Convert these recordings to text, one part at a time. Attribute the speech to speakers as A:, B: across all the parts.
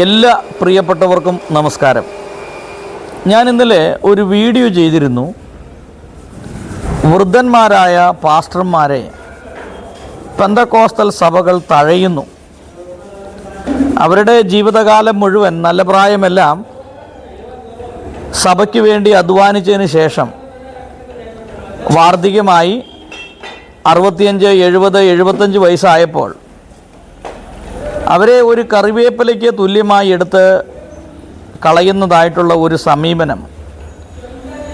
A: എല്ലാ പ്രിയപ്പെട്ടവർക്കും നമസ്കാരം. ഞാൻ ഇന്നലെ ഒരു വീഡിയോ ചെയ്തിരുന്നു. വൃദ്ധന്മാരായ പാസ്റ്റർമാരെ പെന്തക്കോസ്തൽ സഭകൾ തഴയുന്നു. അവരുടെ ജീവിതകാലം മുഴുവൻ നല്ല പ്രായമെല്ലാം സഭയ്ക്ക് വേണ്ടി അധ്വാനിച്ചതിന് ശേഷം വാർദ്ധക്യമായി അറുപത്തിയഞ്ച് എഴുപത് എഴുപത്തഞ്ച് വയസ്സായപ്പോൾ അവരെ ഒരു കറിവേപ്പിലയ്ക്ക് തുല്യമായി എടുത്ത് കളയുന്നതായിട്ടുള്ള ഒരു സമീപനം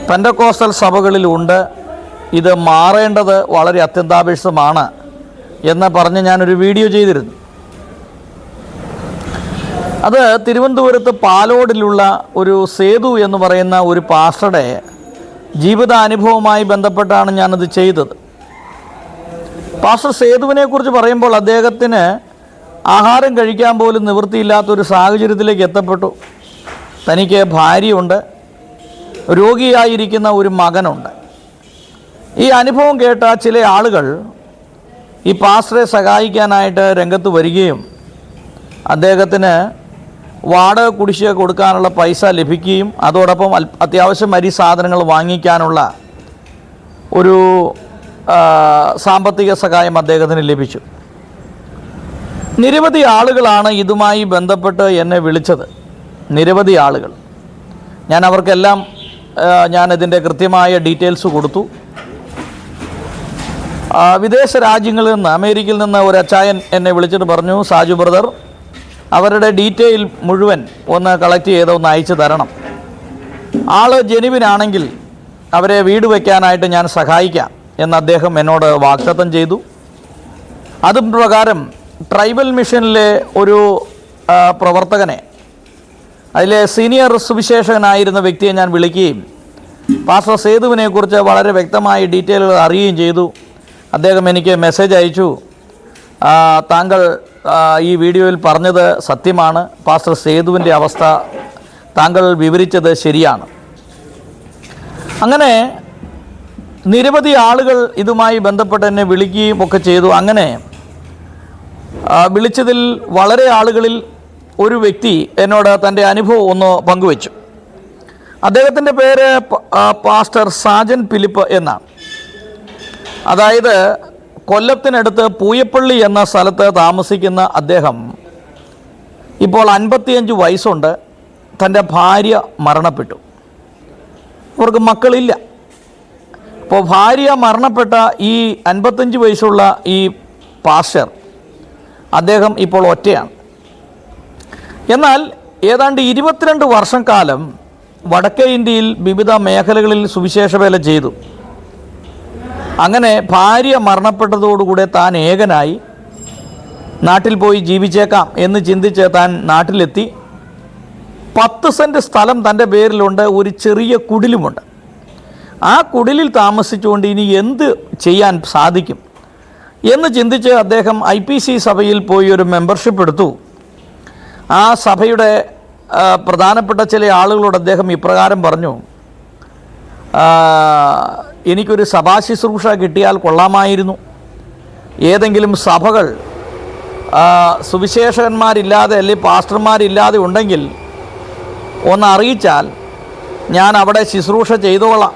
A: പെൻഡക്കോസ്റ്റൽ സഭകളിലുണ്ട് ഇത് മാറേണ്ടത് വളരെ അത്യന്താപേക്ഷിതമാണ് എന്ന് പറഞ്ഞ് ഞാനൊരു വീഡിയോ ചെയ്തിരുന്നു. അത് തിരുവനന്തപുരത്ത് പാലോടിലുള്ള ഒരു സേതു എന്ന് പറയുന്ന ഒരു പാസ്റ്ററുടെ ജീവിതാനുഭവവുമായി ബന്ധപ്പെട്ടാണ് ഞാനത് ചെയ്തത്. പാസ്റ്റർ സേതുവിനെ കുറിച്ച് പറയുമ്പോൾ അദ്ദേഹത്തിന് ആഹാരം കഴിക്കാൻ പോലും നിവൃത്തിയില്ലാത്തൊരു സാഹചര്യത്തിലേക്ക് എത്തപ്പെട്ടു. തനിക്ക് ഭാര്യയുണ്ട്. രോഗിയായിരിക്കുന്ന ഒരു മകനുണ്ട്. ഈ അനുഭവം കേട്ട ചില ആളുകൾ ഈ പാസ്റ്ററെ സഹായിക്കാനായിട്ട് രംഗത്ത് വരികയും അദ്ദേഹത്തിന് വാടക കുടിശ്ശിക കൊടുക്കാനുള്ള പൈസ ലഭിക്കുകയും അതോടൊപ്പം അത്യാവശ്യം അരി സാധനങ്ങൾ വാങ്ങിക്കാനുള്ള ഒരു സാമ്പത്തിക സഹായം അദ്ദേഹത്തിന് ലഭിച്ചു. നിരവധി ആളുകളാണ് ഇതുമായി ബന്ധപ്പെട്ട് എന്നെ വിളിച്ചത്. നിരവധി ആളുകൾ. ഞാൻ അവർക്കെല്ലാം ഞാൻ ഇതിന്റെ കൃത്യമായ ഡീറ്റെയിൽസ് കൊടുത്തു. വിദേശ രാജ്യങ്ങളിൽ നിന്ന് അമേരിക്കയിൽ നിന്ന് ഒരു അച്ചായൻ എന്നെ വിളിച്ചിട്ട് പറഞ്ഞു സാജു ബ്രദർ അവരുടെ ഡീറ്റെയിൽ മുഴുവൻ ഒന്ന് കളക്ട് ചെയ്ത് ഒന്ന് അയച്ചു തരണം. ആൾ ജനുവിനാണെങ്കിൽ അവരെ വീട് വയ്ക്കാനായിട്ട് ഞാൻ സഹായിക്കാം എന്ന് അദ്ദേഹം എന്നോട് വാഗ്ദത്തം ചെയ്തു. അതും പ്രകാരം ട്രൈബൽ മിഷനിലെ ഒരു പ്രവർത്തകനെ അതിലെ സീനിയർ സുവിശേഷകനായിരുന്ന വ്യക്തിയെ ഞാൻ വിളിക്കുകയും പാസ്റ്റർ സേതുവിനെ കുറിച്ച് വളരെ വ്യക്തമായി ഡീറ്റെയിലുകൾ അറിയുകയും ചെയ്തു. അദ്ദേഹം എനിക്ക് മെസ്സേജ് അയച്ചു. താങ്കൾ ഈ വീഡിയോയിൽ പറഞ്ഞത് സത്യമാണ്. പാസ്റ്റർ സേതുവിന്റെ അവസ്ഥ താങ്കൾ വിവരിച്ചത് ശരിയാണ്. അങ്ങനെ നിരവധി ആളുകൾ ഇതുമായി ബന്ധപ്പെട്ട് എന്നെ വിളിക്കുകയും ഒക്കെ ചെയ്തു. അങ്ങനെ വിളിച്ചതിൽ വളരെ ആളുകളിൽ ഒരു വ്യക്തി എന്നോട് തന്റെ അനുഭവം ഒന്ന് പങ്കുവച്ചു. അദ്ദേഹത്തിന്റെ പേര് പാസ്റ്റർ സാജൻ ഫിലിപ്പ് എന്നാണ്. അതായത് കൊല്ലത്തിനടുത്ത് പൂയപ്പള്ളി എന്ന സ്ഥലത്ത് താമസിക്കുന്ന അദ്ദേഹം ഇപ്പോൾ അൻപത്തിയഞ്ച് വയസ്സുണ്ട്. തന്റെ ഭാര്യ മരണപ്പെട്ടു. അവർക്ക് മക്കളില്ല. അപ്പോൾ ഭാര്യ മരണപ്പെട്ട ഈ അൻപത്തഞ്ച് വയസ്സുള്ള ഈ പാസ്റ്റർ അദ്ദേഹം ഇപ്പോൾ ഒറ്റയാണ്. എന്നാൽ ഏതാണ്ട് ഇരുപത്തിരണ്ട് വർഷം കാലം വടക്കേ ഇന്ത്യയിൽ വിവിധ മേഖലകളിൽ സുവിശേഷ വേല ചെയ്തു. അങ്ങനെ ഭാര്യ മരണപ്പെട്ടതോടുകൂടെ താൻ ഏകനായി. നാട്ടിൽ പോയി ജീവിച്ചേക്കാം എന്ന് ചിന്തിച്ച് താൻ നാട്ടിലെത്തി. പത്ത് സെന്റ് സ്ഥലം തന്റെ പേരിലുണ്ട് ഒരു ചെറിയ കുടിലുമുണ്ട്. ആ കുടിലിൽ താമസിച്ചുകൊണ്ട് ഇനി എന്ത് ചെയ്യാൻ സാധിക്കും? എന്ന് ചിന്തിച്ച് അദ്ദേഹം ഐ പി സി സഭയിൽ പോയി ഒരു മെമ്പർഷിപ്പ് എടുത്തു. ആ സഭയുടെ പ്രധാനപ്പെട്ട ചില ആളുകളോട് അദ്ദേഹം ഇപ്രകാരം പറഞ്ഞു എനിക്കൊരു സഭാ ശുശ്രൂഷ കിട്ടിയാൽ കൊള്ളാമായിരുന്നു. ഏതെങ്കിലും സഭകൾ സുവിശേഷകന്മാരില്ലാതെ അല്ലെങ്കിൽ പാസ്റ്റർമാരില്ലാതെ ഉണ്ടെങ്കിൽ ഒന്ന് അറിയിച്ചാൽ ഞാൻ അവിടെ ശുശ്രൂഷ ചെയ്തോളാം.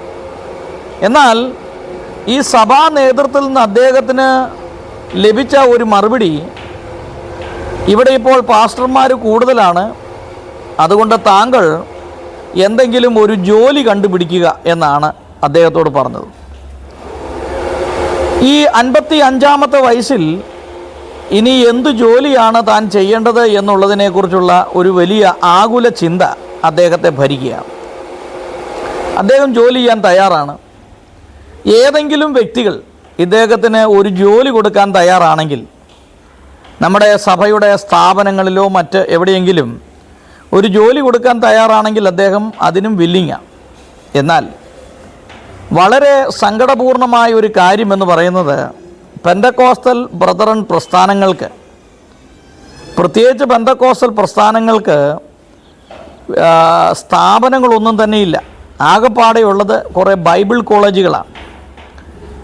A: എന്നാൽ ഈ സഭാ നേതൃത്വത്തിൽ നിന്ന് അദ്ദേഹത്തിന് ലഭിച്ച ഒരു മറുപടി ഇവിടെ ഇപ്പോൾ പാസ്റ്റർമാർ കൂടുതലാണ്. അതുകൊണ്ട് താങ്കൾ എന്തെങ്കിലും ഒരു ജോലി കണ്ടുപിടിക്കുക എന്നാണ് അദ്ദേഹത്തോട് പറഞ്ഞത്. ഈ അൻപത്തി അഞ്ചാമത്തെ വയസ്സിൽ ഇനി എന്ത് ജോലിയാണ് താൻ ചെയ്യേണ്ടത് എന്നുള്ളതിനെക്കുറിച്ചുള്ള ഒരു വലിയ ആകുല ചിന്ത അദ്ദേഹത്തെ ഭരിക്കുകയാണ്. അദ്ദേഹം ജോലി ചെയ്യാൻ തയ്യാറാണ്. ഏതെങ്കിലും വ്യക്തികൾ ഇദ്ദേഹത്തിന് ഒരു ജോലി കൊടുക്കാൻ തയ്യാറാണെങ്കിൽ നമ്മുടെ സഭയുടെ സ്ഥാപനങ്ങളിലോ മറ്റ് എവിടെയെങ്കിലും ഒരു ജോലി കൊടുക്കാൻ തയ്യാറാണെങ്കിൽ അദ്ദേഹം അതിനും വില്ലിങ്ങാണ് എന്നാൽ വളരെ സങ്കടപൂർണമായ ഒരു കാര്യമെന്ന് പറയുന്നത് പെൻഡക്കോസ്റ്റൽ ബ്രദറൻ പ്രസ്ഥാനങ്ങൾക്ക് പ്രത്യേകിച്ച് പെന്തക്കോസ്റ്റൽ പ്രസ്ഥാനങ്ങൾക്ക് സ്ഥാപനങ്ങളൊന്നും തന്നെയില്ല. ആകെപ്പാടെയുള്ളത് കുറേ ബൈബിൾ കോളേജുകളാണ്.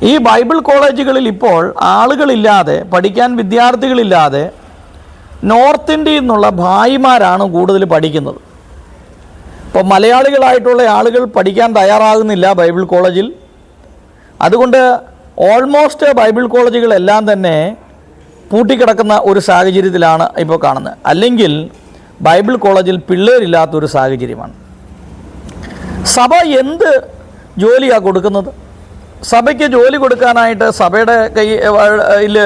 A: ഈ ബൈബിൾ കോളേജുകളിൽ ഇപ്പോൾ ആളുകളില്ലാതെ പഠിക്കാൻ വിദ്യാർത്ഥികളില്ലാതെ നോർത്ത് ഇന്ത്യയിൽ നിന്നുള്ള ഭായിമാരാണ് കൂടുതൽ പഠിക്കുന്നത്. ഇപ്പോൾ മലയാളികളായിട്ടുള്ള ആളുകൾ പഠിക്കാൻ തയ്യാറാകുന്നില്ല ബൈബിൾ കോളേജിൽ. അതുകൊണ്ട് ഓൾമോസ്റ്റ് ബൈബിൾ കോളേജുകളെല്ലാം തന്നെ പൂട്ടിക്കിടക്കുന്ന ഒരു സാഹചര്യത്തിലാണ് ഇപ്പോൾ കാണുന്നത്. അല്ലെങ്കിൽ ബൈബിൾ കോളേജിൽ പിള്ളേരില്ലാത്തൊരു സാഹചര്യമാണ്. സഭ എന്ത് ജോലിയാണ് കൊടുക്കുന്നത്? സഭയ്ക്ക് ജോലി കൊടുക്കാനായിട്ട് സഭയുടെ കയ്യിൽ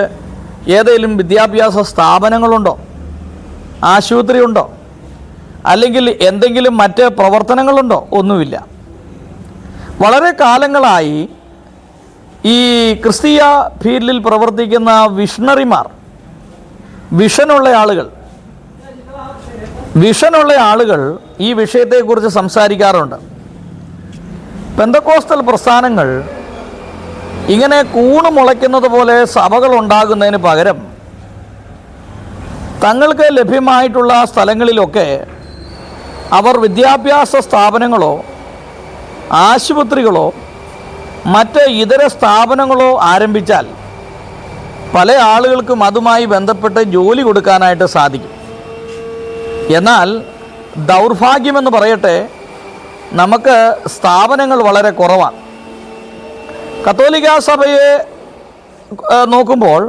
A: ഏതെങ്കിലും വിദ്യാഭ്യാസ സ്ഥാപനങ്ങളുണ്ടോ? ആശുപത്രി ഉണ്ടോ? അല്ലെങ്കിൽ എന്തെങ്കിലും മറ്റ് പ്രവർത്തനങ്ങളുണ്ടോ? ഒന്നുമില്ല. വളരെ കാലങ്ങളായി ഈ ക്രിസ്തീയ ഫീൽഡിൽ പ്രവർത്തിക്കുന്ന വിഷണറിമാർ വിഷനുള്ള ആളുകൾ വിഷനുള്ള ആളുകൾ ഈ വിഷയത്തെക്കുറിച്ച് സംസാരിക്കാറുണ്ട്. പെന്തക്കോസ്തൽ പ്രസ്ഥാനങ്ങൾ ഇങ്ങനെ കൂണ് മുളയ്ക്കുന്നത് പോലെ സഭകൾ ഉണ്ടാകുന്നതിന് പകരം തങ്ങൾക്ക് ലഭ്യമായിട്ടുള്ള സ്ഥലങ്ങളിലൊക്കെ അവർ വിദ്യാഭ്യാസ സ്ഥാപനങ്ങളോ ആശുപത്രികളോ മറ്റ് ഇതര സ്ഥാപനങ്ങളോ ആരംഭിച്ചാൽ പല ആളുകൾക്കും അതുമായി ബന്ധപ്പെട്ട് ജോലി കൊടുക്കാനായിട്ട് സാധിക്കും. എന്നാൽ ദൗർഭാഗ്യമെന്ന് പറയട്ടെ നമുക്ക് സ്ഥാപനങ്ങൾ വളരെ കുറവാണ്. കത്തോലിക്ക സഭയെ നോക്കുമ്പോൾ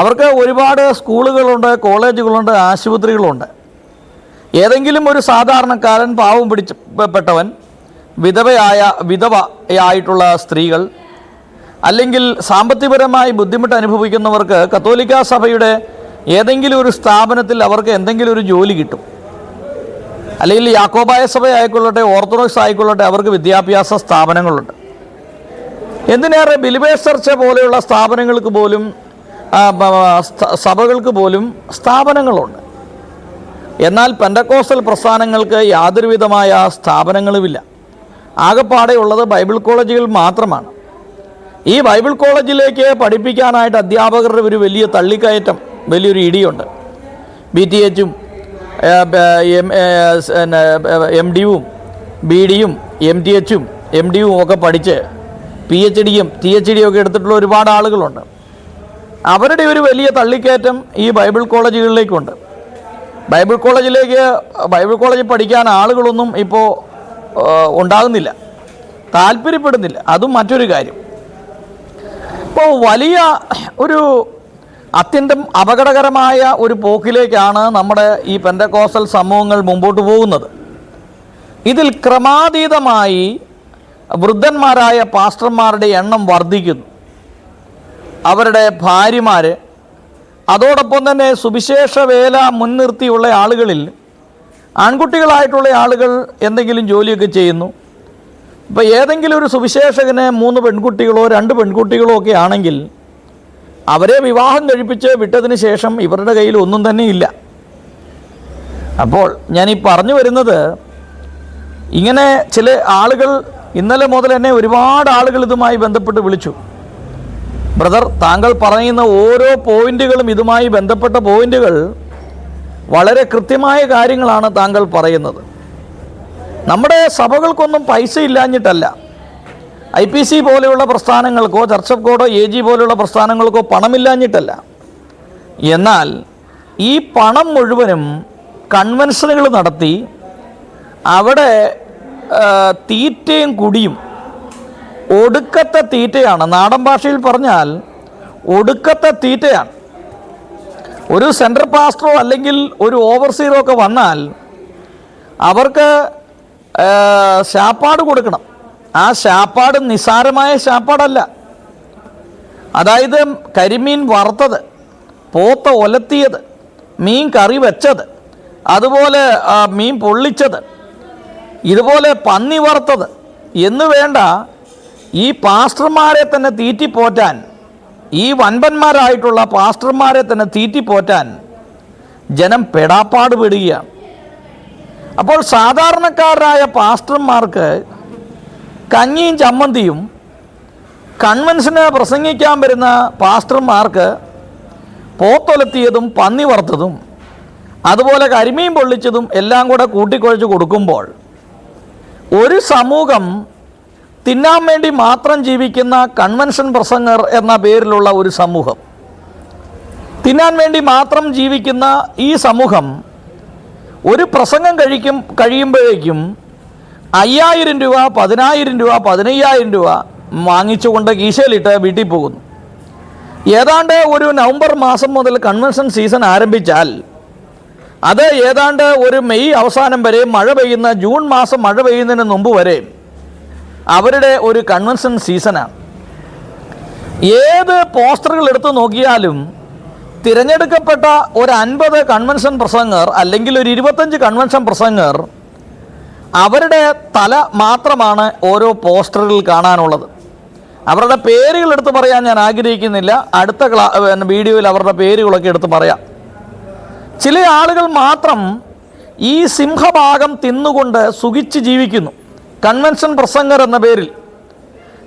A: അവർക്ക് ഒരുപാട് സ്കൂളുകളുണ്ട് കോളേജുകളുണ്ട് ആശുപത്രികളുണ്ട്. ഏതെങ്കിലും ഒരു സാധാരണക്കാരൻ പാവം പിടിച്ച പെട്ടവൻ വിധവയായ വിധവയായിട്ടുള്ള സ്ത്രീകൾ അല്ലെങ്കിൽ സാമ്പത്തികപരമായി ബുദ്ധിമുട്ട് അനുഭവിക്കുന്നവർക്ക് കത്തോലിക്ക സഭയുടെ ഏതെങ്കിലും ഒരു സ്ഥാപനത്തിൽ അവർക്ക് എന്തെങ്കിലും ഒരു ജോലി കിട്ടും. അല്ലെങ്കിൽ യാക്കോബായ സഭ ആയിക്കൊള്ളട്ടെ ഓർത്തഡോക്സ് ആയിക്കൊള്ളട്ടെ അവർക്ക് വിദ്യാഭ്യാസ സ്ഥാപനങ്ങളുണ്ട്. എന്തിനേറെ ബിലിബേസ് ചർച്ച പോലെയുള്ള സ്ഥാപനങ്ങൾക്ക് പോലും സഭകൾക്ക് പോലും സ്ഥാപനങ്ങളുണ്ട്. എന്നാൽ പെൻഡക്കോസ്റ്റൽ പ്രസ്ഥാനങ്ങൾക്ക് യാതൊരുവിധമായ സ്ഥാപനങ്ങളുമില്ല. ആകെപ്പാടെ ഉള്ളത് ബൈബിൾ കോളേജുകൾ മാത്രമാണ്. ഈ ബൈബിൾ കോളേജിലേക്ക് പഠിപ്പിക്കാനായിട്ട് അധ്യാപകരുടെ ഒരു വലിയ തള്ളിക്കയറ്റം വലിയൊരു ഇടിയുണ്ട്. ബി ടി എച്ചും എം ഡിയും ബി ഡിയും എം ടി എച്ചും എം ഡിയും ഒക്കെ പഠിച്ച് പി എച്ച് ഡിയും ടി എച്ച് ഡിയും ഒക്കെ എടുത്തിട്ടുള്ള ഒരുപാട് ആളുകളുണ്ട്. അവരുടെ ഒരു വലിയ തള്ളിക്കയറ്റം ഈ ബൈബിൾ കോളേജുകളിലേക്കുണ്ട്. ബൈബിൾ കോളേജിലേക്ക് ബൈബിൾ കോളേജിൽ പഠിക്കാൻ ആളുകളൊന്നും ഇപ്പോൾ ഉണ്ടാകുന്നില്ല. താല്പര്യപ്പെടുന്നില്ല. അതും മറ്റൊരു കാര്യം. ഇപ്പോൾ വലിയ ഒരു അത്യന്തം അപകടകരമായ ഒരു പോക്കിലേക്കാണ് നമ്മുടെ ഈ പെന്തക്കോസൽ സമൂഹങ്ങൾ മുമ്പോട്ട് പോകുന്നത്. ഇതിൽ ക്രമാതീതമായി വൃദ്ധന്മാരായ പാസ്റ്റർമാരുടെ എണ്ണം വർദ്ധിക്കുന്നു. അവരുടെ ഭാര്യമാർ അതോടൊപ്പം തന്നെ സുവിശേഷ വേല മുൻനിർത്തിയുള്ള ആളുകളിൽ ആൺകുട്ടികളായിട്ടുള്ള ആളുകൾ എന്തെങ്കിലും ജോലിയൊക്കെ ചെയ്യുന്നു. ഇപ്പോൾ ഏതെങ്കിലും ഒരു സുവിശേഷകന് മൂന്ന് പെൺകുട്ടികളോ രണ്ട് പെൺകുട്ടികളോ ഒക്കെ ആണെങ്കിൽ അവരെ വിവാഹം കഴിപ്പിച്ച് വിട്ടതിന് ശേഷം ഇവരുടെ കയ്യിൽ ഒന്നും തന്നെ ഇല്ല. അപ്പോൾ ഞാൻ ഈ പറഞ്ഞു വരുന്നത് ഇങ്ങനെ ചില ആളുകൾ ഇന്നലെ മുതൽ എന്നെ ഒരുപാട് ആളുകൾ ഇതുമായി ബന്ധപ്പെട്ട് വിളിച്ചു. ബ്രദർ താങ്കൾ പറയുന്ന ഓരോ പോയിന്റുകളും ഇതുമായി ബന്ധപ്പെട്ട പോയിന്റുകൾ വളരെ കൃത്യമായ കാര്യങ്ങളാണ് താങ്കൾ പറയുന്നത്. നമ്മുടെ സഭകൾക്കൊന്നും പൈസ ഇല്ലാഞ്ഞിട്ടല്ല. ഐ പി സി പോലെയുള്ള പ്രസ്ഥാനങ്ങൾക്കോ ചർച്ച് ഓഫ് ഗോഡോ എ ജി പോലെയുള്ള പ്രസ്ഥാനങ്ങൾക്കോ പണമില്ലാഞ്ഞിട്ടല്ല. എന്നാൽ ഈ പണം മുഴുവനും കൺവെൻഷനുകൾ നടത്തി അവിടെ തീറ്റയും കുടിയും ഒടുക്കത്തെ തീറ്റയാണ്. നാടൻ ഭാഷയിൽ പറഞ്ഞാൽ ഒടുക്കത്തെ തീറ്റയാണ്. ഒരു സെൻട്രൽ പാസ്റ്ററോ അല്ലെങ്കിൽ ഒരു ഓവർസീറോ ഒക്കെ വന്നാൽ അവർക്ക് ശാപ്പാട് കൊടുക്കണം. ആ ശാപ്പാട് നിസാരമായ ശാപ്പാടല്ല. അതായത് കരിമീൻ വറുത്തത് പോത്ത ഒലത്തിയത് മീൻ കറി വെച്ചത് അതുപോലെ മീൻ പൊള്ളിച്ചത് ഇതുപോലെ പന്നി വറുത്തത്. എന്ന് വേണ്ട ഈ പാസ്റ്റർമാരെ തന്നെ തീറ്റിപ്പോറ്റാൻ ഈ വൻപന്മാരായിട്ടുള്ള പാസ്റ്റർമാരെ തന്നെ തീറ്റിപ്പോറ്റാൻ ജനം പെടാപ്പാട് പെടുകയാണ് അപ്പോൾ സാധാരണക്കാരായ പാസ്റ്റർമാർക്ക് കഞ്ഞിയും ചമ്മന്തിയും കൺവെൻഷന് പ്രസംഗിക്കാൻ വരുന്ന പാസ്റ്റർമാർക്ക് പോത്തൊലത്തിയതും പന്നി വറുത്തതും അതുപോലെ കരിമീൻ പൊള്ളിച്ചതും എല്ലാം കൂടെ കൂട്ടിക്കുഴച്ച് കൊടുക്കുമ്പോൾ ഒരു സമൂഹം തിന്നാൻ വേണ്ടി മാത്രം ജീവിക്കുന്ന കൺവെൻഷൻ പ്രസംഗർ എന്ന പേരിലുള്ള ഒരു സമൂഹം. തിന്നാൻ വേണ്ടി മാത്രം ജീവിക്കുന്ന ഈ സമൂഹം ഒരു പ്രസംഗം കഴിക്കും കഴിയുമ്പോഴേക്കും അയ്യായിരം രൂപ പതിനായിരം രൂപ പതിനയ്യായിരം രൂപ വാങ്ങിച്ചുകൊണ്ട് കീശയിലിട്ട് വീട്ടിൽ പോകുന്നു. ഏതാണ്ട് ഒരു നവംബർ മാസം മുതൽ കൺവെൻഷൻ സീസൺ ആരംഭിച്ചാൽ അത് ഏതാണ്ട് ഒരു മെയ് അവസാനം വരെ മഴ പെയ്യുന്ന ജൂൺ മാസം മഴ പെയ്യുന്നതിന് മുമ്പ് വരെ അവരുടെ ഒരു കൺവെൻഷൻ സീസണാണ് ഏത് പോസ്റ്ററുകൾ എടുത്തു നോക്കിയാലും തിരഞ്ഞെടുക്കപ്പെട്ട ഒരു അൻപത് കൺവെൻഷൻ പ്രസംഗർ അല്ലെങ്കിൽ ഒരു ഇരുപത്തഞ്ച് കൺവെൻഷൻ പ്രസംഗർ അവരുടെ തല മാത്രമാണ് ഓരോ പോസ്റ്ററിൽ കാണാനുള്ളത്. അവരുടെ പേരുകൾ എടുത്ത് പറയാൻ ഞാൻ ആഗ്രഹിക്കുന്നില്ല. അടുത്ത വീഡിയോയിൽ അവരുടെ പേരുകളൊക്കെ എടുത്ത് പറയാം. ചില ആളുകൾ മാത്രം ഈ സിംഹഭാഗം തിന്നുകൊണ്ട് സുഖിച്ച് ജീവിക്കുന്നു. കൺവെൻഷൻ പ്രസംഗർ എന്ന പേരിൽ.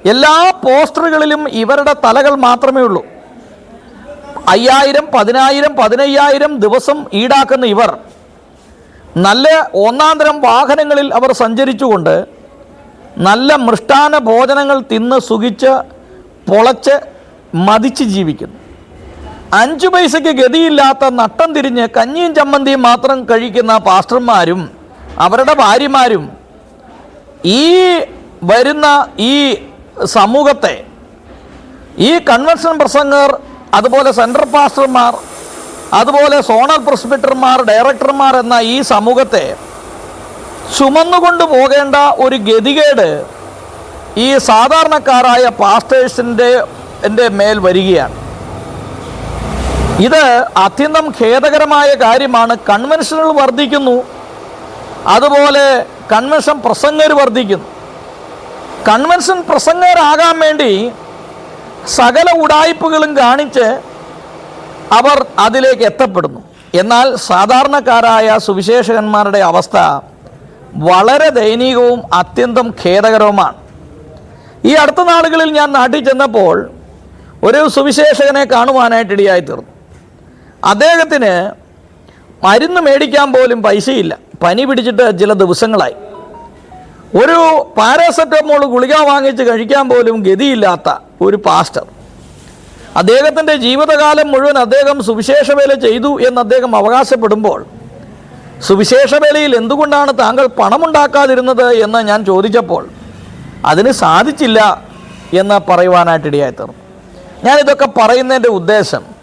A: എല്ലാ പോസ്റ്ററുകളിലും ഇവരുടെ തലകൾ മാത്രമേ ഉള്ളൂ. അയ്യായിരം പതിനായിരം പതിനയ്യായിരം ദിവസം ഈടാക്കുന്ന ഇവർ. നല്ല ഒന്നാന്തരം വാഹനങ്ങളിൽ അവർ സഞ്ചരിച്ചുകൊണ്ട് നല്ല മൃഷ്ടാന ഭോജനങ്ങൾ തിന്ന് സുഖിച്ച് പൊളച്ച് മതിച്ച് ജീവിക്കുന്നു. അഞ്ചു പൈസയ്ക്ക് ഗതിയില്ലാത്ത നട്ടം തിരിഞ്ഞ് കഞ്ഞിയും ചമ്മന്തിയും മാത്രം കഴിക്കുന്ന പാസ്റ്റർമാരും അവരുടെ ഭാര്യമാരും ഈ വരുന്ന ഈ സമൂഹത്തെ ഈ കൺവെൻഷൻ പ്രസംഗർ അതുപോലെ സെൻട്രൽ പാസ്റ്റർമാർ അതുപോലെ സോണൽ പ്രസ്ബിറ്റർമാർ ഡയറക്ടർമാർ എന്ന ഈ സമൂഹത്തെ ചുമന്നുകൊണ്ട് പോകേണ്ട ഒരു ഗതികേട് ഈ സാധാരണക്കാരായ പാസ്റ്റേഴ്സിന്റെ എന്റെ മേൽ വരികയാണ്. ഇത് അത്യന്തം ഖേദകരമായ കാര്യമാണ്. കൺവെൻഷനുകൾ വർദ്ധിക്കുന്നു. അതുപോലെ കൺവെൻഷൻ പ്രസംഗർ വർദ്ധിക്കുന്നു. കൺവെൻഷൻ പ്രസംഗരാകാൻ വേണ്ടി സകല ഉടായ്പകളും കാണിച്ച് അവർ അതിലേക്ക് എത്തപ്പെടുന്നു. എന്നാൽ സാധാരണക്കാരായ സുവിശേഷകന്മാരുടെ അവസ്ഥ വളരെ ദയനീയവും അത്യന്തം ഖേദകരവുമാണ്. ഈ അടുത്ത നാളുകളിൽ ഞാൻ നാട്ടിൽ ചെന്നപ്പോൾ ഒരു സുവിശേഷകനെ കാണുവാനായിട്ട് ഇടയായിത്തീർന്നു. അദ്ദേഹത്തിന് മരുന്ന് മേടിക്കാൻ പോലും പൈസയില്ല. പനി പിടിച്ചിട്ട് ചില ദിവസങ്ങളായി. ഒരു പാരാസെറ്റമോൾ ഗുളിക വാങ്ങിച്ച് കഴിക്കാൻ പോലും ഗതിയില്ലാത്ത ഒരു പാസ്റ്റർ. അദ്ദേഹത്തിന്റെ ജീവിതകാലം മുഴുവൻ അദ്ദേഹം സുവിശേഷ വേല ചെയ്തു എന്ന് അദ്ദേഹം അവകാശപ്പെടുമ്പോൾ സുവിശേഷ വേലയിൽ എന്തുകൊണ്ടാണ് താങ്കൾ പണമുണ്ടാക്കാതിരുന്നത് എന്ന് ഞാൻ ചോദിച്ചപ്പോൾ അതിന് സാധിച്ചില്ല എന്ന് പറയുവാനായിട്ട് ഇടയായി തീർന്നു. ഞാനിതൊക്കെ പറയുന്നതിന്റെ ഉദ്ദേശം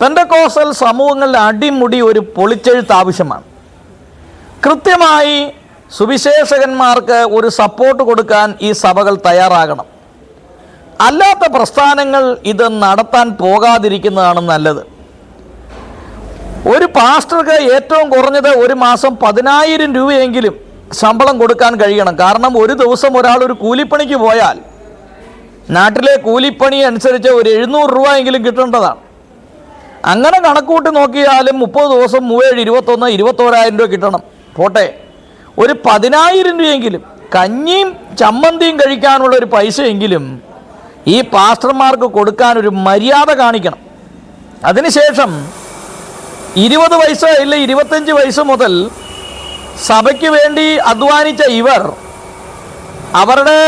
A: പെൻഡക്കോസൽ സമൂഹങ്ങളുടെ അടിമുടി ഒരു പൊളിച്ചെഴുത്ത് ആവശ്യമാണ്. കൃത്യമായി സുവിശേഷകന്മാർക്ക് ഒരു സപ്പോർട്ട് കൊടുക്കാൻ ഈ സഭകൾ തയ്യാറാകണം. അല്ലാത്ത പ്രസ്ഥാനങ്ങൾ ഇത് നടത്താൻ പോകാതിരിക്കുന്നതാണ് നല്ലത്. ഒരു പാസ്റ്റർക്ക് ഏറ്റവും കുറഞ്ഞത് ഒരു മാസം പതിനായിരം രൂപയെങ്കിലും ശമ്പളം കൊടുക്കാൻ കഴിയണം. കാരണം ഒരു ദിവസം ഒരാൾ ഒരു കൂലിപ്പണിക്ക് പോയാൽ നാട്ടിലെ കൂലിപ്പണി അനുസരിച്ച് ഒരു എഴുന്നൂറ് രൂപ എങ്കിലും കിട്ടേണ്ടതാണ്. അങ്ങനെ കണക്കൂട്ടി നോക്കിയാലും മുപ്പത് ദിവസം മൂവേഴ് ഇരുപത്തൊന്ന് ഇരുപത്തോരായിരം രൂപ കിട്ടണം. പോട്ടെ. ഒരു പതിനായിരം രൂപയെങ്കിലും കഞ്ഞിയും ചമ്മന്തിയും കഴിക്കാനുള്ള ഒരു പൈസയെങ്കിലും ഈ പാസ്റ്റർമാർക്ക് കൊടുക്കാൻ ഒരു മര്യാദ കാണിക്കണം. അതിനുശേഷം ഇരുപത് വയസ്സ് ഇല്ല ഇരുപത്തഞ്ച് വയസ്സ് മുതൽ സഭയ്ക്ക് വേണ്ടി അധ്വാനിച്ച ഇവർ അവരുടെ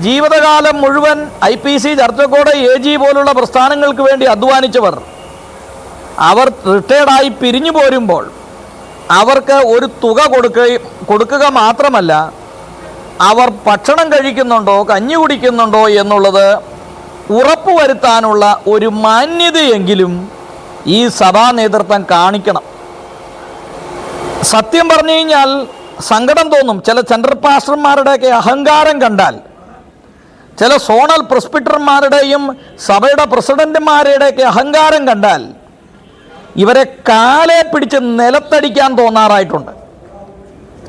A: ജീവിതകാലം മുഴുവൻ I P C church of god A G പോലുള്ള പ്രസ്ഥാനങ്ങൾക്ക് വേണ്ടി അധ്വാനിച്ചവർ അവർ റിട്ടയർഡായി പിരിഞ്ഞു പോരുമ്പോൾ അവർക്ക് ഒരു തുക കൊടുക്കുകയും കൊടുക്കുക മാത്രമല്ല അവർ ഭക്ഷണം കഴിക്കുന്നുണ്ടോ കഞ്ഞി കുടിക്കുന്നുണ്ടോ എന്നുള്ളത് ഉറപ്പുവരുത്താനുള്ള ഒരു മാന്യതയെങ്കിലും ഈ സഭാ നേതൃത്വം കാണിക്കണം. സത്യം പറഞ്ഞു കഴിഞ്ഞാൽ സങ്കടം തോന്നും. ചില സെൻട്രൽ പാസ്റ്റർമാരുടെയൊക്കെ അഹങ്കാരം കണ്ടാൽ ചില സോണൽ പ്രസ്പിറ്റർമാരുടെയും സഭയുടെ പ്രസിഡന്റുമാരുടെയൊക്കെ അഹങ്കാരം കണ്ടാൽ ഇവരെ കാലെ പിടിച്ച് നിലത്തടിക്കാൻ തോന്നാറായിട്ടുണ്ട്.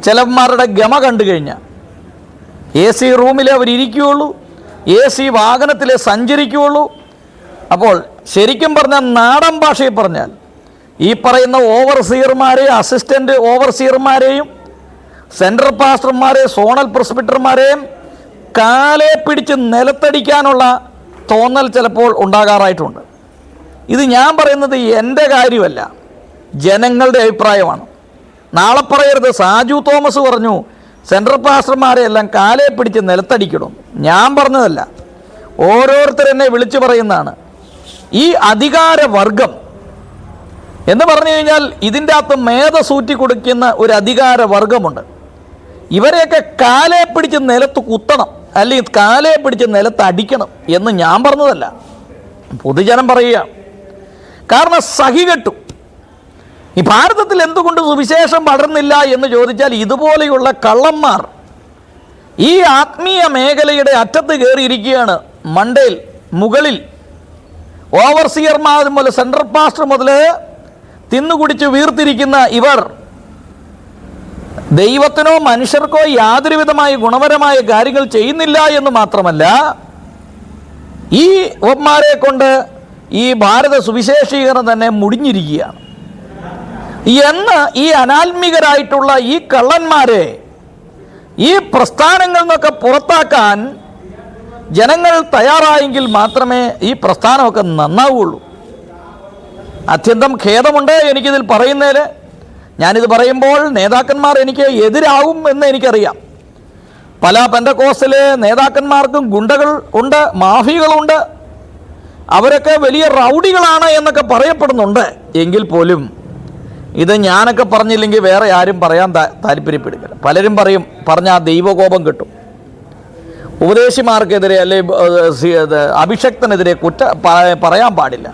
A: ചിലന്മാരുടെ ഗമ കണ്ടു കഴിഞ്ഞാൽ എ സി റൂമിൽ അവരിയ്ക്കുകയുള്ളൂ എ സി വാഹനത്തിൽ സഞ്ചരിക്കുകയുള്ളൂ. അപ്പോൾ ശരിക്കും പറഞ്ഞാൽ നാടൻ ഭാഷയിൽ പറഞ്ഞാൽ ഈ പറയുന്ന ഓവർസീയർമാരെയും അസിസ്റ്റന്റ് ഓവർസീയർമാരെയും സെൻട്രൽ പാസ്റ്റർമാരെയും സോണൽ പ്രസ്ബിറ്റർമാരെയും കാലെ പിടിച്ച് നിലത്തടിക്കാനുള്ള തോന്നൽ ചിലപ്പോൾ ഉണ്ടാകാറായിട്ടുണ്ട്. ഇത് ഞാൻ പറയുന്നത് എന്റെ കാര്യമല്ല. ജനങ്ങളുടെ അഭിപ്രായമാണ്. നാളെ പറയരുത്. സാജു തോമസ് പറഞ്ഞു സെൻട്രൽ പാസ്റ്റർമാരെ എല്ലാം കാലേ പിടിച്ച് നിലത്തടിക്കണം. ഞാൻ പറഞ്ഞതല്ല. ഓരോരുത്തരെന്നെ വിളിച്ചു പറയുന്നതാണ്. ഈ അധികാര വർഗം എന്ന് പറഞ്ഞു കഴിഞ്ഞാൽ ഇതിന്റെ അകത്ത് മേധസൂറ്റി കൊടുക്കുന്ന ഒരു അധികാര വർഗമുണ്ട് ഇവരെയൊക്കെ കാലെ പിടിച്ച് നിലത്ത് കുത്തണം. അല്ലെങ്കിൽ കാലെ പിടിച്ച് നിലത്ത് അടിക്കണം എന്ന് ഞാൻ പറഞ്ഞതല്ല. പൊതുജനം പറയുക. കാരണം സഹി കെട്ടു. ഈ ഭാരതത്തിൽ എന്തുകൊണ്ട് സുവിശേഷം പടർന്നില്ല എന്ന് ചോദിച്ചാൽ ഇതുപോലെയുള്ള കള്ളന്മാർ ഈ ആത്മീയ മേഖലയുടെ അറ്റത്ത് കയറിയിരിക്കുകയാണ് മണ്ടയിൽ മുകളിൽ. ഓവർസിയർമാർ മുതൽ സെൻട്രൽ പാസ്റ്റർ മുതൽ തിന്നുകുടിച്ച് വീർത്തിരിക്കുന്ന ഇവർ ദൈവത്തിനോ മനുഷ്യർക്കോ യാതൊരു വിധമായ ഗുണപരമായ കാര്യങ്ങൾ ചെയ്യുന്നില്ല എന്ന് മാത്രമല്ല ഈ ഒപ്മാരെ കൊണ്ട് ഈ ഭാരത സുവിശേഷീകരണം തന്നെ മുടിഞ്ഞിരിക്കുകയാണ്. എന്ന് ഈ അനാത്മികരായിട്ടുള്ള ഈ കള്ളന്മാരെ ഈ പ്രസ്ഥാനങ്ങളിൽ നിന്നൊക്കെ പുറത്താക്കാൻ ജനങ്ങൾ തയ്യാറായെങ്കിൽ മാത്രമേ ഈ പ്രസ്ഥാനമൊക്കെ നന്നാവുകയുള്ളൂ അത്യന്തം ഖേദമുണ്ട് എനിക്കിതിൽ പറയുന്നതിൽ. ഞാനിത് പറയുമ്പോൾ നേതാക്കന്മാർ എനിക്ക് എതിരാവും എന്ന് എനിക്കറിയാം. പല പെൻഡക്കോസിലെ നേതാക്കന്മാർക്കും ഗുണ്ടകൾ ഉണ്ട് മാഫിയകളുണ്ട് അവരൊക്കെ വലിയ റൗഡികളാണ് എന്നൊക്കെ പറയപ്പെടുന്നുണ്ട്. എങ്കിൽ പോലും ഇത് ഞാനൊക്കെ പറഞ്ഞില്ലെങ്കിൽ വേറെ ആരും പറയാൻ താ- താല്പര്യപ്പെടുക്കില്ല പലരും പറയും പറഞ്ഞാൽ ദൈവകോപം കിട്ടും. ഉപദേശിമാർക്കെതിരെ അല്ലെ ഏഹ്, അഭിഷക്തനെതിരെ കുറ്റ പറയാൻ പാടില്ല.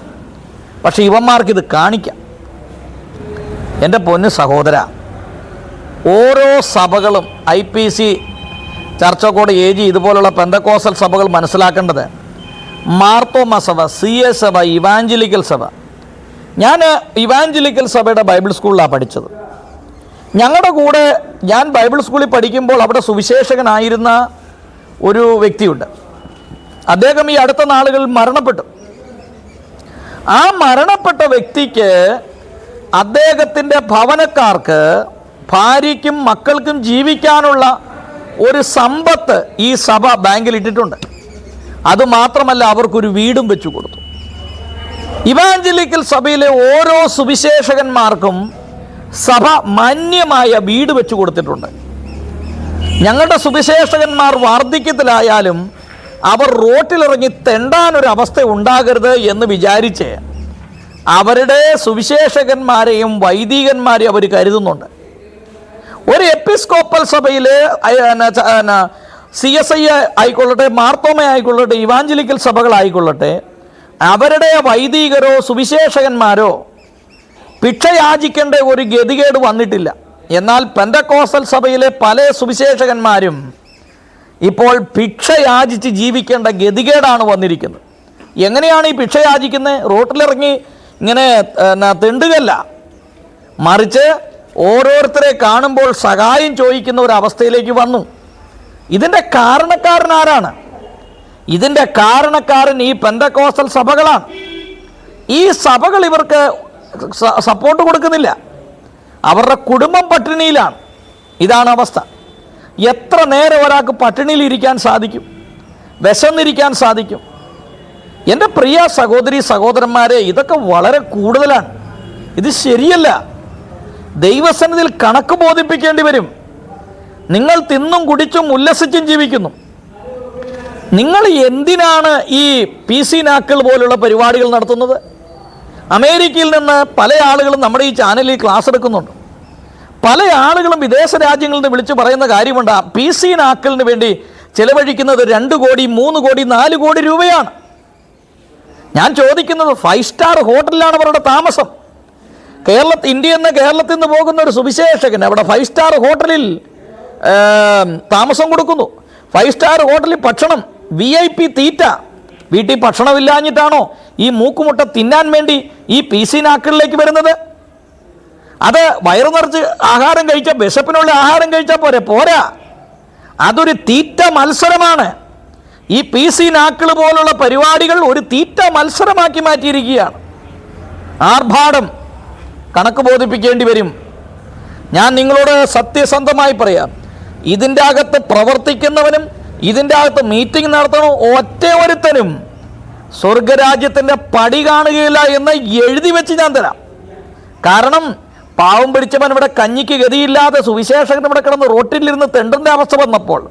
A: പക്ഷെ ഇവന്മാർക്കിത് കാണിക്കാം. എന്റെ പൊന്ന് സഹോദര ഓരോ സഭകളും I P C church of god A G ഇതുപോലുള്ള പെന്തക്കോസൽ സഭകൾ മനസ്സിലാക്കേണ്ടത് മാർത്തോമ സഭ സി എ സഭ ഇവാഞ്ചലിക്കൽ സഭ. ഞാൻ ഇവാഞ്ചലിക്കൽ സഭയുടെ ബൈബിൾ സ്കൂളിലാണ് പഠിച്ചത്. ഞങ്ങളുടെ കൂടെ ഞാൻ ബൈബിൾ സ്കൂളിൽ പഠിക്കുമ്പോൾ അവിടെ സുവിശേഷകനായിരുന്ന ഒരു വ്യക്തിയുണ്ട്. അദ്ദേഹം ഈ അടുത്ത നാളുകളിൽ മരണപ്പെട്ടു. ആ മരണപ്പെട്ട വ്യക്തിക്ക് അദ്ദേഹത്തിന്റെ ഭവനക്കാർക്ക് ഭാര്യയ്ക്കും മക്കൾക്കും ജീവിക്കാനുള്ള ഒരു സമ്പത്ത് ഈ സഭ ബാങ്കിൽ ഇട്ടിട്ടുണ്ട് അതുമാത്രമല്ല അവർക്കൊരു വീടും വെച്ചു കൊടുത്തു. ഇവാഞ്ചലിക്കൽ സഭയിലെ ഓരോ സുവിശേഷകന്മാർക്കും സഭ മാന്യമായ വീട് വെച്ചു കൊടുത്തിട്ടുണ്ട്. ഞങ്ങളുടെ സുവിശേഷകന്മാർ വാർദ്ധക്യത്തിലായാലും അവർ റോട്ടിലിറങ്ങി തെണ്ടാനൊരു അവസ്ഥ ഉണ്ടാകരുത് എന്ന് വിചാരിച്ച് അവരുടെ സുവിശേഷകന്മാരെയും വൈദികന്മാരെയും അവർ കരുതുന്നുണ്ട്. ഒരു എപ്പിസ്കോപ്പൽ സഭയിൽ സി എസ് ഐ ആയിക്കൊള്ളട്ടെ മാർത്തോമ ആയിക്കൊള്ളട്ടെ ഇവാഞ്ചലിക്കൽ സഭകളായിക്കൊള്ളട്ടെ അവരുടെ വൈദികരോ സുവിശേഷകന്മാരോ ഭിക്ഷയാചിക്കേണ്ട ഒരു ഗതികേട് വന്നിട്ടില്ല. എന്നാൽ പെന്തക്കോസൽ സഭയിലെ പല സുവിശേഷകന്മാരും ഇപ്പോൾ ഭിക്ഷയാചിച്ച് ജീവിക്കേണ്ട ഗതികേടാണ് വന്നിരിക്കുന്നത്. എങ്ങനെയാണ് ഈ ഭിക്ഷയാചിക്കുന്നത് റോട്ടിലിറങ്ങി ഇങ്ങനെ തെണ്ടുകല്ല. മറിച്ച് ഓരോരുത്തരെ കാണുമ്പോൾ സഹായം ചോദിക്കുന്ന ഒരു അവസ്ഥയിലേക്ക് വന്നു. ഇതിന്റെ കാരണക്കാരൻ ആരാണ്? ഇതിന്റെ കാരണക്കാരൻ ഈ പെന്തക്കോസൽ സഭകളാണ്. ഈ സഭകൾ ഇവർക്ക് സപ്പോർട്ട് കൊടുക്കുന്നില്ല. അവരുടെ കുടുംബം പട്ടിണിയിലാണ്. ഇതാണ് അവസ്ഥ. എത്ര നേരം ഒരാൾക്ക് പട്ടിണിയിൽ ഇരിക്കാൻ സാധിക്കും? വിശന്നിരിക്കാൻ സാധിക്കും? എന്റെ പ്രിയ സഹോദരി സഹോദരന്മാരെ ഇതൊക്കെ വളരെ കൂടുതലാണ്. ഇത് ശരിയല്ല. ദൈവസന്നിധിയിൽ കണക്ക് ബോധിപ്പിക്കേണ്ടി വരും. നിങ്ങൾ തിന്നും കുടിച്ചും ഉല്ലസിച്ചും ജീവിക്കുന്നു. നിങ്ങൾ എന്തിനാണ് ഈ പി സി നാക്കൾ പോലുള്ള പരിപാടികൾ നടത്തുന്നത്? അമേരിക്കയിൽ നിന്ന് പല ആളുകളും നമ്മുടെ ഈ ചാനലിൽ ക്ലാസ് എടുക്കുന്നുണ്ട്. പല ആളുകളും വിദേശ രാജ്യങ്ങളിൽ നിന്ന് വിളിച്ചു പറയുന്ന കാര്യമുണ്ട് പി സി നാക്കലിന് വേണ്ടി ചിലവഴിക്കുന്നത് രണ്ട് കോടി മൂന്ന് കോടി നാല് കോടി രൂപയാണ്. ഞാൻ ചോദിക്കുന്നത് ഫൈവ് സ്റ്റാർ ഹോട്ടലിലാണ് അവരുടെ താമസം. കേരളത്തിൽ ഇന്ത്യ എന്ന കേരളത്തിൽ നിന്ന് പോകുന്ന ഒരു സുവിശേഷകൻ അവിടെ ഫൈവ് സ്റ്റാർ ഹോട്ടലിൽ താമസം കൊടുക്കുന്നു. ഫൈവ് സ്റ്റാർ ഹോട്ടലിൽ ഭക്ഷണം വി ഐ പി തീറ്റ. വീട്ടിൽ ഭക്ഷണമില്ലാഞ്ഞിട്ടാണോ ഈ മൂക്കുമുട്ട തിന്നാൻ വേണ്ടി ഈ പി സി നാക്കളിലേക്ക് വരുന്നത്? അത് വയറു നിറച്ച് ആഹാരം കഴിച്ച വിശപ്പിനുള്ള ആഹാരം കഴിച്ചാൽ പോരെ പോരാ. അതൊരു തീറ്റ മത്സരമാണ്. ഈ പി സി നാക്കൾ പോലുള്ള പരിപാടികൾ ഒരു തീറ്റ മത്സരമാക്കി മാറ്റിയിരിക്കുകയാണ്. ആർഭാടം കണക്ക് ബോധിപ്പിക്കേണ്ടി വരും. ഞാൻ നിങ്ങളോട് സത്യസന്ധമായി പറയാം. ഇതിന്റെ അകത്ത് പ്രവർത്തിക്കുന്നവനും ഇതിന്റെ അകത്ത് മീറ്റിംഗ് നടത്തണം ഒറ്റ ഒരുത്തനും സ്വർഗരാജ്യത്തിന്റെ പടി കാണുകയില്ല എന്ന് എഴുതി വെച്ച് ഞാൻ തരാം. കാരണം പാവം പിടിച്ചവൻ ഇവിടെ കഞ്ഞിക്ക് ഗതിയില്ലാതെ സുവിശേഷകൻ ഇവിടെ കിടന്ന് റോട്ടിലിരുന്ന് തെണ്ടുന്ന അവസ്ഥ വന്നപ്പോൾ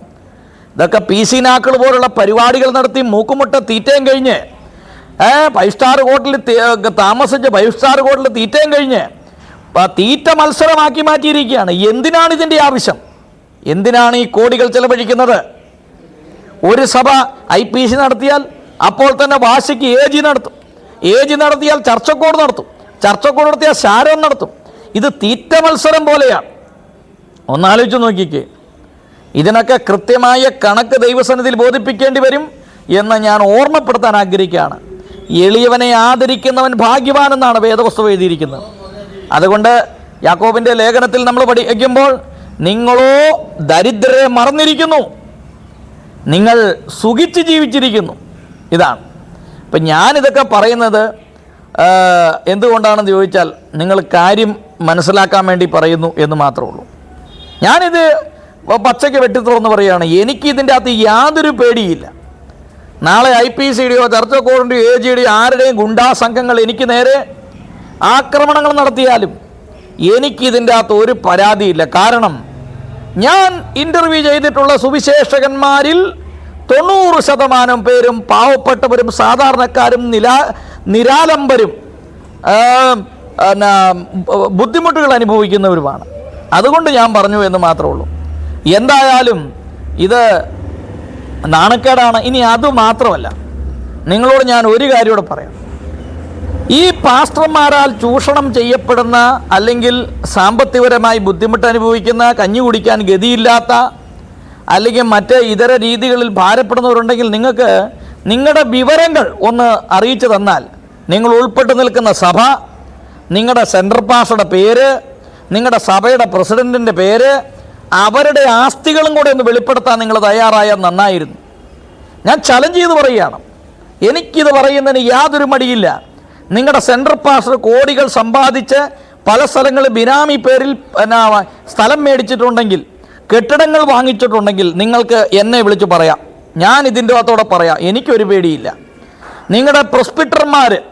A: ഇതൊക്കെ പി സി നാക്കൾ പോലുള്ള പരിപാടികൾ നടത്തി മൂക്കുമുട്ട തീറ്റയും കഴിഞ്ഞ് ഏ ഫൈവ് സ്റ്റാർ ഹോട്ടലിൽ താമസിച്ച് ഫൈവ് സ്റ്റാർ ഹോട്ടലിൽ തീറ്റയും കഴിഞ്ഞ് തീറ്റ മത്സരമാക്കി മാറ്റിയിരിക്കുകയാണ്. എന്തിനാണ് ഇതിന്റെ ആവശ്യം? എന്തിനാണ് ഈ കോടികൾ ചെലവഴിക്കുന്നത്? ഒരു സഭ ഐ പി സി നടത്തിയാൽ അപ്പോൾ തന്നെ വാശിക്ക് എ ജി നടത്തും. എ ജി നടത്തിയാൽ ചർച്ചക്കോട് നടത്തും. ചർച്ചക്കോട് നടത്തിയാൽ ശാരം നടത്തും. ഇത് തീറ്റ മത്സരം പോലെയാണ്. ഒന്നാലോചിച്ച് നോക്കിക്കേ. ഇതിനൊക്കെ കൃത്യമായ കണക്ക് ദൈവസന്നിധിയിൽ ബോധിപ്പിക്കേണ്ടി വരും എന്ന് ഞാൻ ഓർമ്മപ്പെടുത്താൻ ആഗ്രഹിക്കുകയാണ്. എളിയവനെ ആദരിക്കുന്നവൻ ഭാഗ്യവാനെന്നാണ് വേദപുസ്തകം എഴുതിയിരിക്കുന്നത്. അതുകൊണ്ട് യാക്കോബിന്റെ ലേഖനത്തിൽ നമ്മൾ പഠിക്കുമ്പോൾ നിങ്ങളോ ദരിദ്രരെ മറന്നിരിക്കുന്നു. നിങ്ങൾ സുഖിച്ച് ജീവിച്ചിരിക്കുന്നു. ഇതാണ്. ഇപ്പം ഞാനിതൊക്കെ പറയുന്നത് എന്തുകൊണ്ടാണെന്ന് ചോദിച്ചാൽ നിങ്ങൾ കാര്യം മനസ്സിലാക്കാൻ വേണ്ടി പറയുന്നു എന്ന് മാത്രമേ ഉള്ളൂ. ഞാനിത് പച്ചയ്ക്ക് വെട്ടി തുറന്ന് പറയുകയാണ്. എനിക്ക് ഇതിന്റെ അകത്ത് യാതൊരു പേടിയില്ല. നാളെ ഐ പി സിയുടെയോ ചർച്ച കോറിന്റെയോ എ ജിയുടെയോ ആരുടെയും ഗുണ്ടാ സംഘങ്ങൾ എനിക്ക് നേരെ ആക്രമണങ്ങൾ നടത്തിയാലും എനിക്കിതിന്റെ അകത്ത് ഒരു പരാതിയില്ല. കാരണം ഞാൻ ഇന്റർവ്യൂ ചെയ്തിട്ടുള്ള സുവിശേഷകന്മാരിൽ തൊണ്ണൂറ് ശതമാനം പേരും പാവപ്പെട്ടവരും സാധാരണക്കാരും നിലാ നിരാലംബരും ബുദ്ധിമുട്ടുകൾ അനുഭവിക്കുന്നവരുമാണ്. അതുകൊണ്ട് ഞാൻ പറഞ്ഞു എന്ന് മാത്രമേ ഉള്ളൂ. എന്തായാലും ഇത് നാണക്കേടാണ്. ഇനി അത് മാത്രമല്ല. നിങ്ങളോട് ഞാൻ ഒരു കാര്യം കൂടെ പറയാം. ഈ പാസ്റ്റർമാരാൽ ചൂഷണം ചെയ്യപ്പെടുന്ന അല്ലെങ്കിൽ സാമ്പത്തികപരമായി ബുദ്ധിമുട്ട് അനുഭവിക്കുന്ന കഞ്ഞി കുടിക്കാൻ ഗതിയില്ലാത്ത അല്ലെങ്കിൽ മറ്റ് ഇതര രീതികളിൽ ഭാരപ്പെടുന്നവരുണ്ടെങ്കിൽ നിങ്ങൾക്ക് നിങ്ങളുടെ വിവരങ്ങൾ ഒന്ന് അറിയിച്ചു തന്നാൽ നിങ്ങൾ ഉൾപ്പെട്ട് നിൽക്കുന്ന സഭ നിങ്ങളുടെ സെൻട്രൽ പാസ്റ്ററുടെ പേര് നിങ്ങളുടെ സഭയുടെ പ്രസിഡന്റിന്റെ പേര് അവരുടെ ആസ്തികളും കൂടെ ഒന്ന് വെളിപ്പെടുത്താൻ നിങ്ങൾ തയ്യാറായാൽ നന്നായിരുന്നു. ഞാൻ ചലഞ്ച് ചെയ്ത് പറയുകയാണ്. എനിക്കിത് പറയുന്നതിന് യാതൊരു മടിയില്ല. നിങ്ങളുടെ സെൻട്രൽ പാസ്റ്റർ കോടികൾ സമ്പാദിച്ച് പല സ്ഥലങ്ങളിൽ ബിനാമി പേരിൽ സ്ഥലം മേടിച്ചിട്ടുണ്ടെങ്കിൽ കെട്ടിടങ്ങൾ വാങ്ങിച്ചിട്ടുണ്ടെങ്കിൽ നിങ്ങൾക്ക് എന്നെ വിളിച്ച് പറയാം. ഞാൻ ഇതിന്റെ അകത്തോടെ പറയാം. എനിക്കൊരു പേടിയില്ല. നിങ്ങളുടെ പ്രൊസ്പിറ്റർമാർ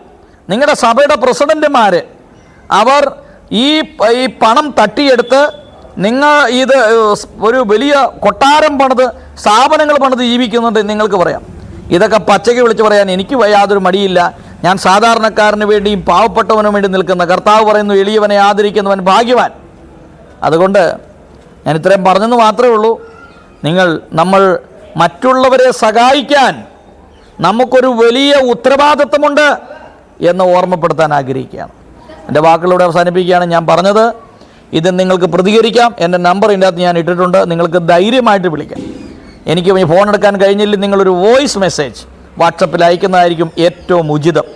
A: നിങ്ങളുടെ സഭയുടെ പ്രസിഡന്റുമാർ അവർ ഈ ഈ പണം തട്ടിയെടുത്ത് നിങ്ങൾ ഇത് ഒരു വലിയ കൊട്ടാരം പണിത് സ്ഥാപനങ്ങൾ പണിത് ജീവിക്കുന്നുണ്ട് നിങ്ങൾക്ക് പറയാം. ഇതൊക്കെ പച്ചയ്ക്ക് വിളിച്ച് പറയാൻ എനിക്ക് യാതൊരു മടിയില്ല. ഞാൻ സാധാരണക്കാരന് വേണ്ടിയും പാവപ്പെട്ടവനും വേണ്ടി നിൽക്കുന്ന കർത്താവ് പറയുന്നു എളിയവനെ ആദരിക്കുന്നവൻ ഭാഗ്യവാൻ. അതുകൊണ്ട് ഞാൻ ഇത്രയും പറഞ്ഞെന്ന് മാത്രമേ ഉള്ളൂ. നിങ്ങൾ നമ്മൾ മറ്റുള്ളവരെ സഹായിക്കാൻ നമുക്കൊരു വലിയ ഉത്തരവാദിത്വമുണ്ട് എന്ന് ഓർമ്മപ്പെടുത്താൻ ആഗ്രഹിക്കുകയാണ്. എന്റെ വാക്കുകളിലൂടെ അവസാനിപ്പിക്കുകയാണ്. ഞാൻ പറഞ്ഞത് ഇത് നിങ്ങൾക്ക് പ്രതികരിക്കാം. എന്റെ നമ്പർ ഇതിന്റെ അകത്ത് ഞാൻ ഇട്ടിട്ടുണ്ട്. നിങ്ങൾക്ക് ധൈര്യമായിട്ട് വിളിക്കാം. എനിക്ക് ഫോൺ എടുക്കാൻ കഴിഞ്ഞില്ല. നിങ്ങളൊരു വോയിസ് മെസ്സേജ് വാട്സപ്പിൽ അയക്കുന്നതായിരിക്കും ഏറ്റവും ഉചിതം.